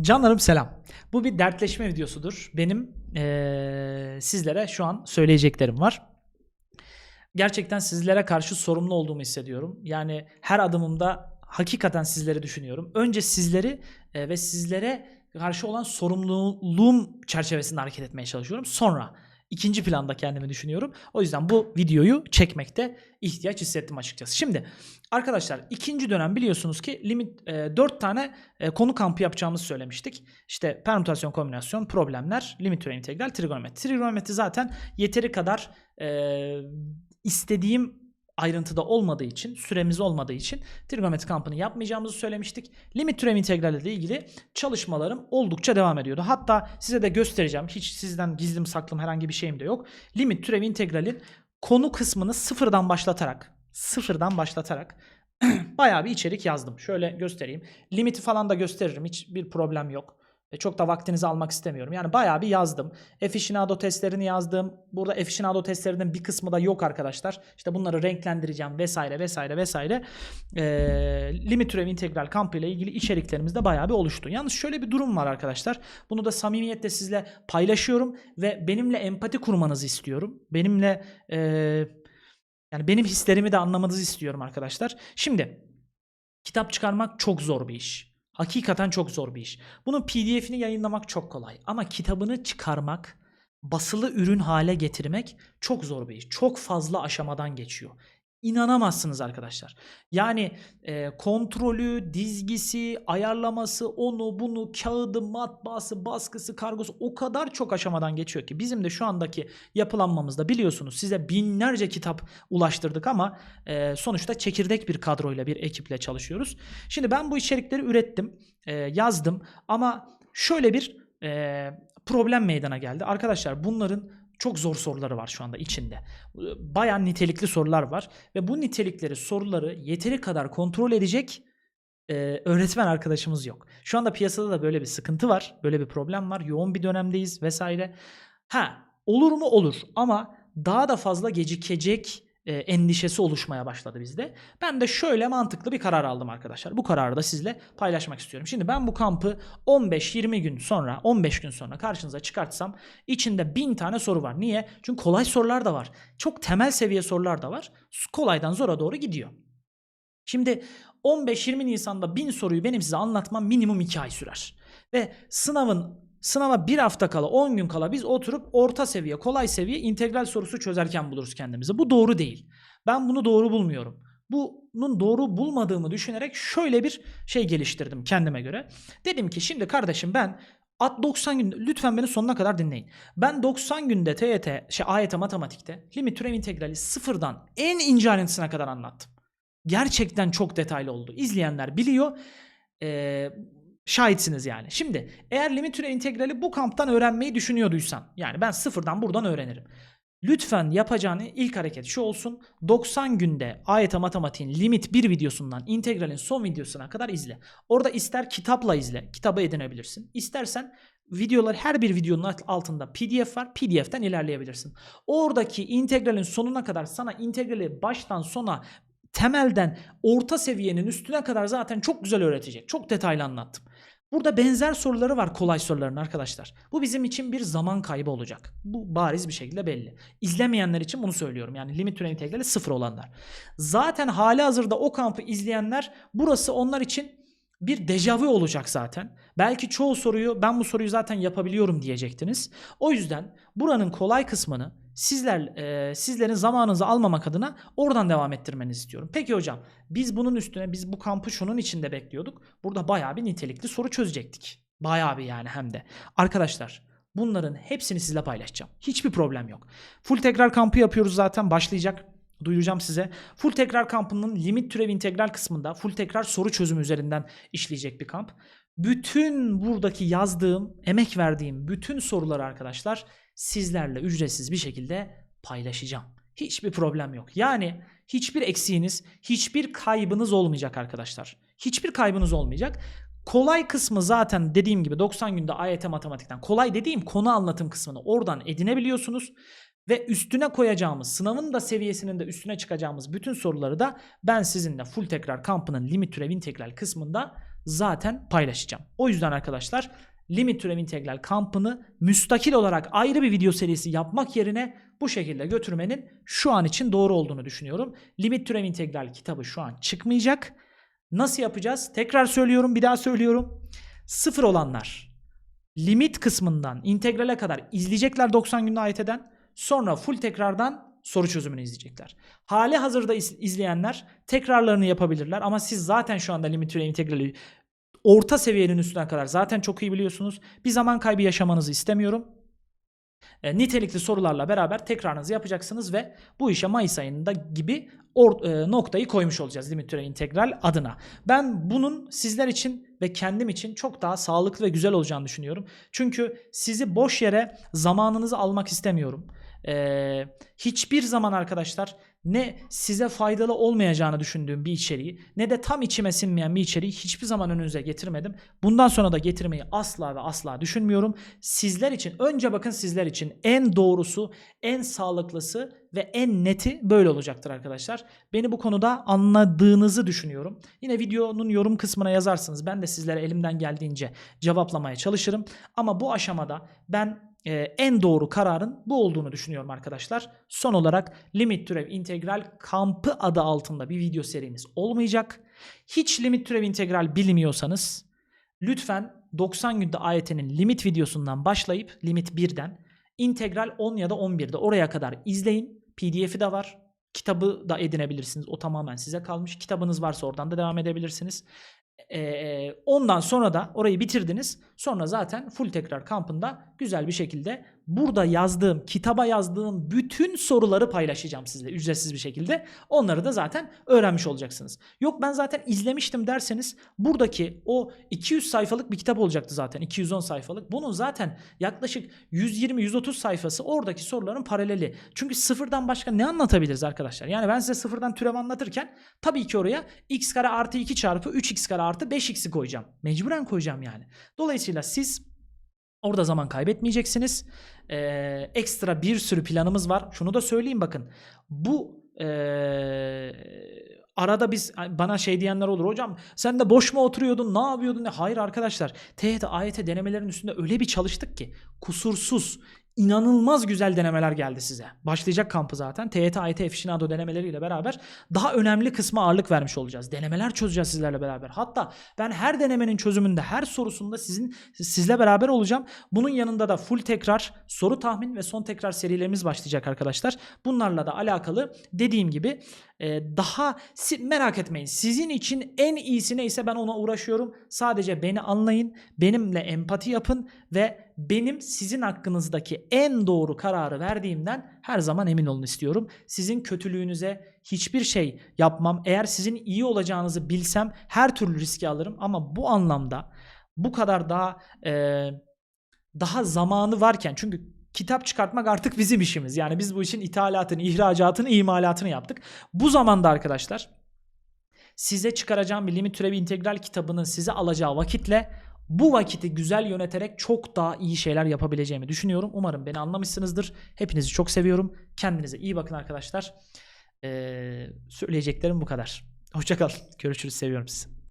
Canlarım selam. Bu bir dertleşme videosudur. Benim eee, sizlere şu an söyleyeceklerim var. Gerçekten sizlere karşı sorumlu olduğumu hissediyorum. Yani her adımımda hakikaten sizleri düşünüyorum. Önce sizleri e, ve sizlere karşı olan sorumluluğum çerçevesinde hareket etmeye çalışıyorum. Sonra ikinci planda kendimi düşünüyorum. O yüzden bu videoyu çekmekte ihtiyaç hissettim açıkçası. Şimdi arkadaşlar ikinci dönem biliyorsunuz ki limit e, 4 tane e, konu kampı yapacağımızı söylemiştik. İşte permütasyon, kombinasyon, problemler, limit türev integral, trigonometri. Trigonometri zaten yeteri kadar e, istediğim ayrıntıda olmadığı için, süremiz olmadığı için trigonometri kampını yapmayacağımızı söylemiştik. Limit türev integral ile ilgili çalışmalarım oldukça devam ediyordu. Hatta size de göstereceğim. Hiç sizden gizlim saklım herhangi bir şeyim de yok. Limit türev integralin konu kısmını sıfırdan başlatarak, sıfırdan başlatarak bayağı bir içerik yazdım. Şöyle göstereyim. Limiti falan da gösteririm. Hiçbir problem yok. Ve çok da vaktinizi almak istemiyorum. Yani bayağı bir yazdım. Effichinado testlerini yazdım. Burada Effichinado testlerinin bir kısmı da yok arkadaşlar. İşte bunları renklendireceğim vesaire vesaire vesaire. Ee, limit türev integral kampı ile ilgili içeriklerimiz de bayağı bir oluştu. Yalnız şöyle bir durum var arkadaşlar. Bunu da samimiyetle sizle paylaşıyorum ve benimle empati kurmanızı istiyorum. Benimle e, yani benim hislerimi de anlamanızı istiyorum arkadaşlar. Şimdi kitap çıkarmak çok zor bir iş. Hakikaten çok zor bir iş. Bunun PDF'ini yayınlamak çok kolay ama kitabını çıkarmak, basılı ürün hale getirmek çok zor bir iş. Çok fazla aşamadan geçiyor. İnanamazsınız arkadaşlar. Yani e, kontrolü, dizgisi, ayarlaması, onu, bunu, kağıdı, matbaası, baskısı, kargosu o kadar çok aşamadan geçiyor ki bizim de şu andaki yapılanmamızda biliyorsunuz size binlerce kitap ulaştırdık ama e, sonuçta çekirdek bir kadroyla, bir ekiple çalışıyoruz. Şimdi ben bu içerikleri ürettim, e, yazdım ama şöyle bir e, problem meydana geldi. Arkadaşlar bunların çok zor soruları var şu anda içinde. Bayağı nitelikli sorular var ve bu nitelikleri soruları yeteri kadar kontrol edecek e, öğretmen arkadaşımız yok. Şu anda piyasada da böyle bir sıkıntı var. Böyle bir problem var. Yoğun bir dönemdeyiz vesaire. Ha olur mu olur ama daha da fazla gecikecek e, endişesi oluşmaya başladı bizde. Ben de şöyle mantıklı bir karar aldım arkadaşlar. Bu kararı da sizle paylaşmak istiyorum. Şimdi ben bu kampı 15-20 gün sonra, 15 gün sonra karşınıza çıkartsam içinde 1000 tane soru var. Niye? Çünkü kolay sorular da var. Çok temel seviye sorular da var. Kolaydan zora doğru gidiyor. Şimdi 15-20 Nisan'da 1000 soruyu benim size anlatmam minimum 2 ay sürer. Ve sınavın Sınava bir hafta kala 10 gün kala biz oturup orta seviye kolay seviye integral sorusu çözerken buluruz kendimizi. Bu doğru değil. Ben bunu doğru bulmuyorum. Bunun doğru bulmadığımı düşünerek şöyle bir şey geliştirdim kendime göre. Dedim ki şimdi kardeşim ben At 90 gün lütfen beni sonuna kadar dinleyin. Ben 90 günde TYT, şey AYT matematikte limit türev integrali sıfırdan en ince ayrıntısına kadar anlattım. Gerçekten çok detaylı oldu. İzleyenler biliyor. Ee, şahitsiniz yani. Şimdi eğer limit türev integrali bu kamptan öğrenmeyi düşünüyorduysan yani ben sıfırdan buradan öğrenirim. Lütfen yapacağın ilk hareket şu olsun. 90 günde AYT matematiğin limit 1 videosundan integralin son videosuna kadar izle. Orada ister kitapla izle. Kitabı edinebilirsin. İstersen videolar her bir videonun altında PDF var. PDF'ten ilerleyebilirsin. Oradaki integralin sonuna kadar sana integrali baştan sona temelden orta seviyenin üstüne kadar zaten çok güzel öğretecek. Çok detaylı anlattım. Burada benzer soruları var kolay soruların arkadaşlar. Bu bizim için bir zaman kaybı olacak. Bu bariz bir şekilde belli. İzlemeyenler için bunu söylüyorum. Yani limit türev integrali sıfır olanlar. Zaten hali hazırda o kampı izleyenler burası onlar için bir dejavu olacak zaten. Belki çoğu soruyu ben bu soruyu zaten yapabiliyorum diyecektiniz. O yüzden buranın kolay kısmını sizler e, sizlerin zamanınızı almamak adına oradan devam ettirmenizi istiyorum. Peki hocam biz bunun üstüne biz bu kampı şunun içinde bekliyorduk. Burada bayağı bir nitelikli soru çözecektik. Bayağı bir yani hem de. Arkadaşlar bunların hepsini sizle paylaşacağım. Hiçbir problem yok. Full tekrar kampı yapıyoruz zaten başlayacak duyuracağım size. Full tekrar kampının limit türev integral kısmında full tekrar soru çözümü üzerinden işleyecek bir kamp. Bütün buradaki yazdığım, emek verdiğim bütün soruları arkadaşlar sizlerle ücretsiz bir şekilde paylaşacağım. Hiçbir problem yok. Yani hiçbir eksiğiniz, hiçbir kaybınız olmayacak arkadaşlar. Hiçbir kaybınız olmayacak. Kolay kısmı zaten dediğim gibi 90 günde AYT matematikten kolay dediğim konu anlatım kısmını oradan edinebiliyorsunuz. Ve üstüne koyacağımız sınavın da seviyesinin de üstüne çıkacağımız bütün soruları da ben sizinle full tekrar kampının limit türev integral kısmında zaten paylaşacağım. O yüzden arkadaşlar limit türev integral kampını müstakil olarak ayrı bir video serisi yapmak yerine bu şekilde götürmenin şu an için doğru olduğunu düşünüyorum. Limit türev integral kitabı şu an çıkmayacak. Nasıl yapacağız? Tekrar söylüyorum, bir daha söylüyorum. Sıfır olanlar limit kısmından integrale kadar izleyecekler 90 günde AYT'den. Sonra full tekrardan soru çözümünü izleyecekler. Hali hazırda iz- izleyenler tekrarlarını yapabilirler ama siz zaten şu anda limit türev integrali orta seviyenin üstüne kadar zaten çok iyi biliyorsunuz. Bir zaman kaybı yaşamanızı istemiyorum. E, nitelikli sorularla beraber tekrarınızı yapacaksınız ve bu işe Mayıs ayında gibi or- e, noktayı koymuş olacağız limit türev integral adına. Ben bunun sizler için ve kendim için çok daha sağlıklı ve güzel olacağını düşünüyorum. Çünkü sizi boş yere zamanınızı almak istemiyorum. E, hiçbir zaman arkadaşlar ne size faydalı olmayacağını düşündüğüm bir içeriği ne de tam içime sinmeyen bir içeriği hiçbir zaman önünüze getirmedim. Bundan sonra da getirmeyi asla ve asla düşünmüyorum. Sizler için önce bakın sizler için en doğrusu, en sağlıklısı ve en neti böyle olacaktır arkadaşlar. Beni bu konuda anladığınızı düşünüyorum. Yine videonun yorum kısmına yazarsınız. Ben de sizlere elimden geldiğince cevaplamaya çalışırım. Ama bu aşamada ben e, en doğru kararın bu olduğunu düşünüyorum arkadaşlar. Son olarak limit türev integral kampı adı altında bir video serimiz olmayacak. Hiç limit türev integral bilmiyorsanız lütfen 90 günde AYT'nin limit videosundan başlayıp limit 1'den integral 10 ya da 11'de oraya kadar izleyin. PDF'i de var. Kitabı da edinebilirsiniz. O tamamen size kalmış. Kitabınız varsa oradan da devam edebilirsiniz. Ee, ondan sonra da orayı bitirdiniz. Sonra zaten full tekrar kampında güzel bir şekilde burada yazdığım, kitaba yazdığım bütün soruları paylaşacağım sizle ücretsiz bir şekilde. Onları da zaten öğrenmiş olacaksınız. Yok ben zaten izlemiştim derseniz buradaki o 200 sayfalık bir kitap olacaktı zaten. 210 sayfalık. Bunun zaten yaklaşık 120-130 sayfası oradaki soruların paraleli. Çünkü sıfırdan başka ne anlatabiliriz arkadaşlar? Yani ben size sıfırdan türev anlatırken tabii ki oraya x kare artı 2 çarpı 3x kare artı 5x'i koyacağım. Mecburen koyacağım yani. Dolayısıyla siz orada zaman kaybetmeyeceksiniz. Ee, ekstra bir sürü planımız var. Şunu da söyleyeyim bakın. Bu ee, arada biz bana şey diyenler olur. Hocam sen de boş mu oturuyordun? Ne yapıyordun? Hayır arkadaşlar. TYT, AYT denemelerin üstünde öyle bir çalıştık ki kusursuz, inanılmaz güzel denemeler geldi size. Başlayacak kampı zaten. TYT, AYT, Efşinado denemeleriyle beraber daha önemli kısma ağırlık vermiş olacağız. Denemeler çözeceğiz sizlerle beraber. Hatta ben her denemenin çözümünde, her sorusunda sizin sizle beraber olacağım. Bunun yanında da full tekrar, soru tahmin ve son tekrar serilerimiz başlayacak arkadaşlar. Bunlarla da alakalı dediğim gibi e, daha si- merak etmeyin. Sizin için en iyisi neyse ben ona uğraşıyorum. Sadece beni anlayın, benimle empati yapın ve benim sizin hakkınızdaki en doğru kararı verdiğimden her zaman emin olun istiyorum. Sizin kötülüğünüze hiçbir şey yapmam. Eğer sizin iyi olacağınızı bilsem her türlü riski alırım ama bu anlamda bu kadar daha e, daha zamanı varken çünkü kitap çıkartmak artık bizim işimiz. Yani biz bu işin ithalatını, ihracatını, imalatını yaptık. Bu zamanda arkadaşlar size çıkaracağım bir limit türevi integral kitabının size alacağı vakitle bu vakiti güzel yöneterek çok daha iyi şeyler yapabileceğimi düşünüyorum. Umarım beni anlamışsınızdır. Hepinizi çok seviyorum. Kendinize iyi bakın arkadaşlar. Ee, söyleyeceklerim bu kadar. Hoşçakalın. Görüşürüz. Seviyorum sizi.